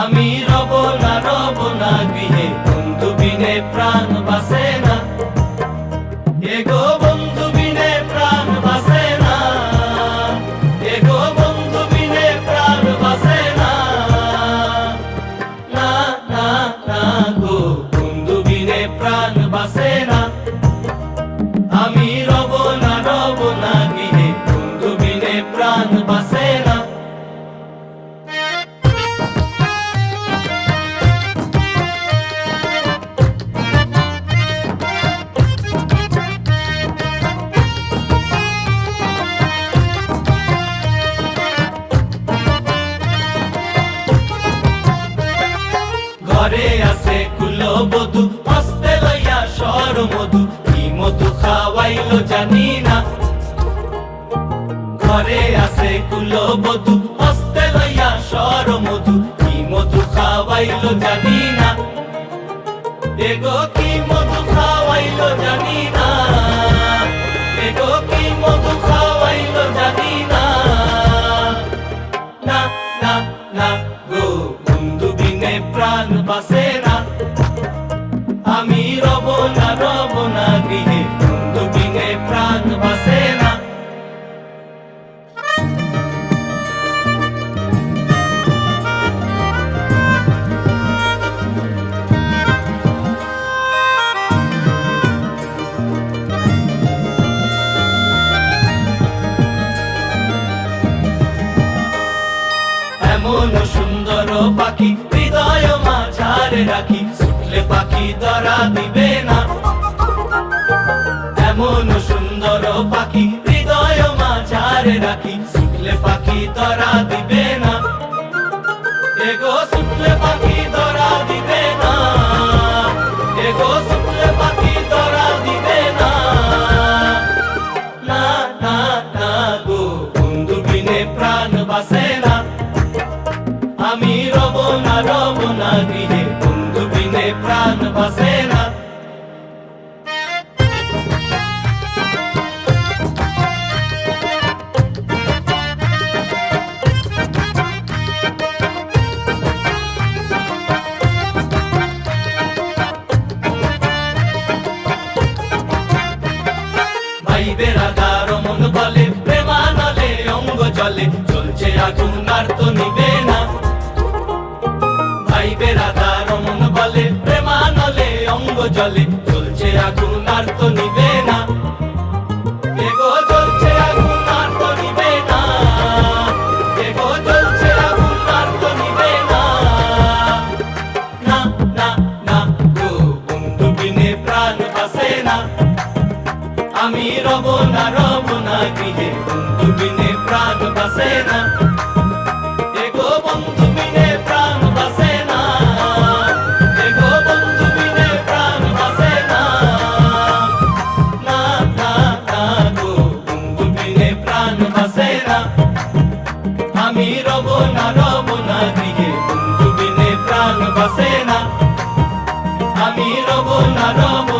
আমি রব না রব না গৃহে বন্ধু বিনে প্রাণ বাসে না। এগো ঘরে আছে কুলো বধু হস্তে লইয়া সর মধু, কি মধু খাওয়াইলো জানি না। ঘরে আছে কুলো বধু হস্তে লইয়া সর মধু, কি মধু খাওয়াইলো জানি না। এগো কি মধু খাওয়াইলো জানি না। এগো আমি রব না রব না গৃহে, বন্ধু প্রাণ বাসে না। এমন সুন্দর পাখি, হৃদয় মাঝারে রাখি ছুটলে পাখি ধরা দিবে না। এমন সুন্দর পাখি, হৃদয় মাঝারে রাখি। ছুটলে পাখি ধরা দিবে না। এগো ছুটলে পাখি ধরা দিবে না। এগো ছুটলে পাখি ধরা দিবে না। না না না গো, বন্ধু বিনে প্রাণ বাসে না। আমি রব না রব না গৃহে। প্রাণ বাসে ভাই বেড়াদার মন বলে প্রেমানলে অঙ্গ চলছে আগুন আর তো নিবে জলে চলছে আগুন, আর তো নিবে না। আমি রব না রব না গৃহে বিনে প্রাণ বাসে না। আমি রব না রব